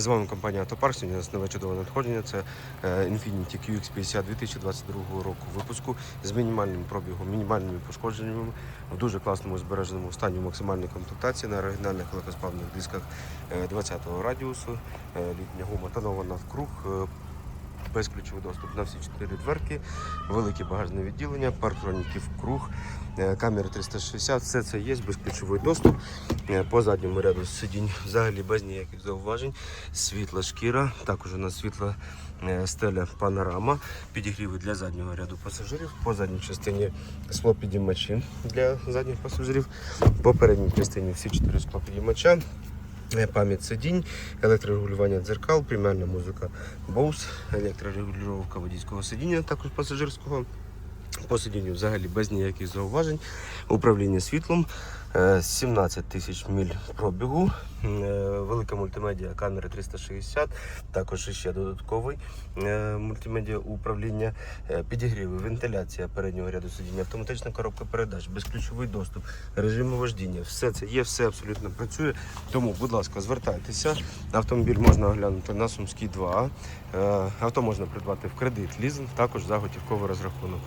З вами компанія Автопарк. Сьогодні у нас нове чудове надходження. Це е, Infiniti QX50 2022 року випуску з мінімальним пробігом, мінімальними пошкодженнями в дуже класному збереженому стані максимальної комплектації на оригінальних легкосплавних дисках е, 20-го радіусу. Е, Літня гума тонована в круг. Е, Безключовий доступ на всі чотири дверки, велике багажне відділення, парктроніків круг, е, камери 360, все це є, безключовий доступ. Е, По задньому ряду сидінь взагалі без ніяких зауважень. Світла шкіра, також у нас світла е, стеля панорама, підігріви для заднього ряду пасажирів. По задній частині склопідіймачі для задніх пасажирів. По передній частині всі чотири склопідіймача. Е, Пам'ять сидінь, електрорегулювання дзеркал, преміальна музика Bose, електрорегулювання водійського сидіння, також пасажирського. По сидінню взагалі без ніяких зауважень. Управління світлом, 17 тисяч міль пробігу, е, велика мультимедіа камери 360, також ще додатковий е, мультимедіа управління, е, підігріви, вентиляція переднього ряду сидіння, автоматична коробка передач, безключовий доступ, режими вождіння. Все це є, все абсолютно працює. Тому, будь ласка, звертайтеся. Автомобіль можна оглянути на Сумській 2. Е, Авто можна придбати в кредит, лізинг, також за готівковий розрахунок.